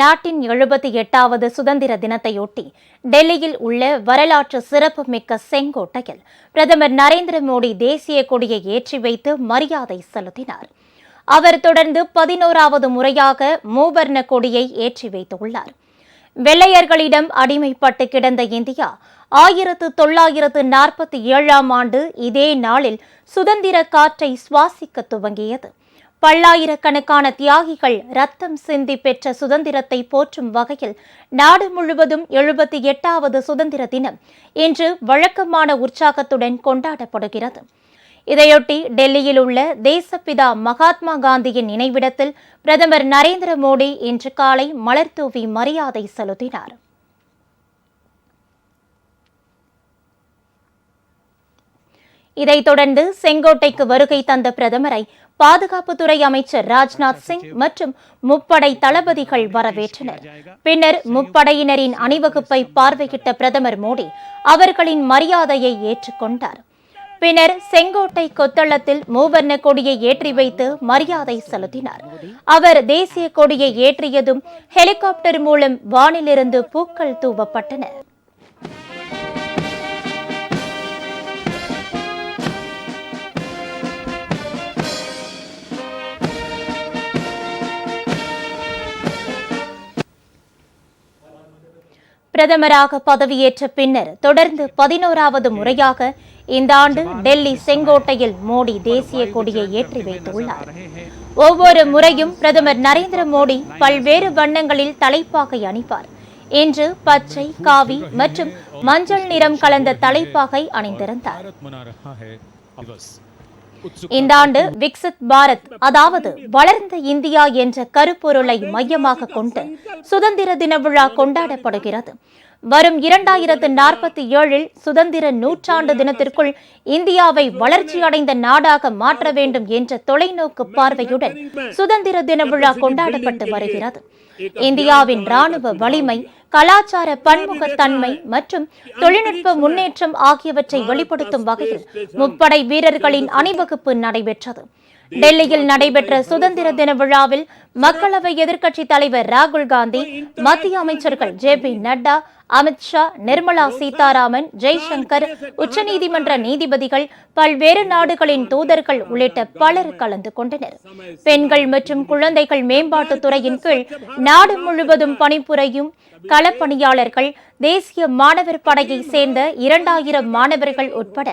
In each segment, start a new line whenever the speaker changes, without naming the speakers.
நாட்டின் எழுபத்தி எட்டாவது சுதந்திர தினத்தையொட்டி டெல்லியில் உள்ள வரலாற்று சிறப்புமிக்க செங்கோட்டையில் பிரதமர் நரேந்திர மோடி தேசிய கொடியை ஏற்றி வைத்து மரியாதை செலுத்தினார். அவர் தொடர்ந்து பதினோராவது முறையாக மூவர்ண கொடியை ஏற்றி வைத்துள்ளார். வெள்ளையர்களிடம் அடிமைப்பட்டு கிடந்த இந்தியா ஆயிரத்து தொள்ளாயிரத்து நாற்பத்தி ஏழாம் ஆண்டு இதே நாளில் சுதந்திர காற்றை சுவாசிக்க துவங்கியது. பல்லாயிரக்கணக்கான தியாகிகள் ரத்தம் சிந்தி பெற்ற சுதந்திரத்தை போற்றும் வகையில் நாடு முழுவதும் எழுபத்தி எட்டாவது சுதந்திர தினம் இன்று வழக்கமான உற்சாகத்துடன் கொண்டாடப்படுகிறது. இதையொட்டி டெல்லியில் உள்ள தேசப்பிதா மகாத்மா காந்தியின் நினைவிடத்தில் பிரதமர் நரேந்திர மோடி இன்று காலை மலர்தூவி மரியாதை செலுத்தினார். இதைத் தொடர்ந்து செங்கோட்டைக்கு வருகை தந்த பிரதமரை பாதுகாப்புத்துறை அமைச்சர் ராஜ்நாத் சிங் மற்றும் முப்படை தளபதிகள் வரவேற்றனர். பின்னர் முப்படையினரின் அணிவகுப்பை பார்வையிட்ட பிரதமர் மோடி அவர்களின் மரியாதையை ஏற்றுக்கொண்டார் பின்னர் செங்கோட்டை கொத்தளத்தில் மூவர்ண கொடியை ஏற்றி வைத்து மரியாதை செலுத்தினார். அவர் தேசிய கொடியை ஏற்றியதும் ஹெலிகாப்டர் மூலம் வானிலிருந்து பூக்கள் தூவப்பட்டன. பிரதமராக பதவியேற்ற பின்னர் தொடர்ந்து பதினோராவது முறையாக இந்த ஆண்டு டெல்லி செங்கோட்டையில் மோடி தேசிய கொடியை ஏற்றி வைத்துள்ளார். ஒவ்வொரு முறையும் பிரதமர் நரேந்திர மோடி பல்வேறு வண்ணங்களில் தலைப்பாகை அணிப்பார். இன்று பச்சை காவி மற்றும் மஞ்சள் நிறம் கலந்த தலைப்பாகை அணிந்திருந்தார். இந்த ஆண்டு விக்சித் பாரத் அதாவது வளர்ந்த இந்தியா என்ற கருப்பொருளை மையமாக கொண்டு சுதந்திர தின விழா கொண்டாடப்படுகிறது. வரும் இரண்டாயிரத்து நாற்பத்தி ஏழில் சுதந்திர நூற்றாண்டு தினத்திற்குள் இந்தியாவை வளர்ச்சியடைந்த நாடாக மாற்ற வேண்டும் என்ற தொலைநோக்கு பார்வையுடன் சுதந்திர தின விழா கொண்டாடப்பட்டு வருகிறது. இந்தியாவின் ராணுவ வலிமை கலாச்சார பன்முகத்தன்மை மற்றும் தொழில்நுட்ப முன்னேற்றம் ஆகியவற்றை வெளிப்படுத்தும் வகையில் முப்படை வீரர்களின் அணிவகுப்பு நடைபெற்றது. டெல்லியில் நடைபெற்ற சுதந்திர தின விழாவில் மக்களவை எதிர்க்கட்சித் தலைவர் ராகுல் காந்தி மத்திய அமைச்சர்கள் ஜே பி நட்டா அமித்ஷா நிர்மலா சீதாராமன் ஜெய்சங்கர் உச்சநீதிமன்ற நீதிபதிகள் பல்வேறு நாடுகளின் தூதர்கள் உள்ளிட்ட பலர் கலந்து கொண்டனர். பெண்கள் மற்றும் குழந்தைகள் மேம்பாட்டுத் துறையின் கீழ் நாடு முழுவதும் பணிபுரியும் களப்பணியாளர்கள் தேசிய மாணவர் படையை சேர்ந்த இரண்டாயிரம் மாணவர்கள் உட்பட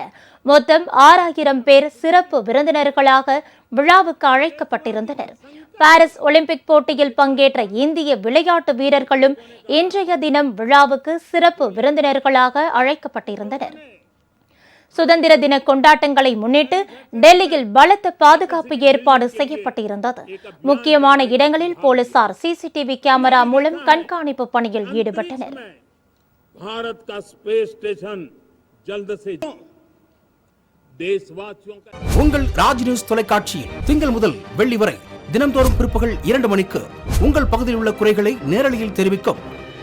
மொத்தம் ஆறாயிரம் பேர் சிறப்பு விருந்தினர்களாக விழாவுக்கு அழைக்கப்பட்டிருந்தனர். பாரிஸ் ஒலிம்பிக் போட்டியில் பங்கேற்ற இந்திய விளையாட்டு வீரர்களும் இன்றைய தினம் விழாவுக்கு விழாவிற்கு சிறப்பு விருந்தினர்களாக அழைக்கப்பட்டிருந்தனர். சுதந்திர தின கொண்டாட்டங்களை முன்னிட்டு டெல்லியில் பலத்த பாதுகாப்பு ஏற்பாடு செய்யப்பட்டிருந்தது. முக்கியமான இடங்களில் போலீசார் சிசிடிவி கேமரா மூலம் கண்காணிப்பு பணியில் ஈடுபட்டனர்.
உங்கள் ராஜ் நியூஸ் தொலைக்காட்சியில் திங்கள் முதல் வெள்ளி வரை தினந்தோறும் பிற்பகல் இரண்டு மணிக்கு உங்கள் பகுதியில் உள்ள குறைகளை நேரலையில் தெரிவிக்கும்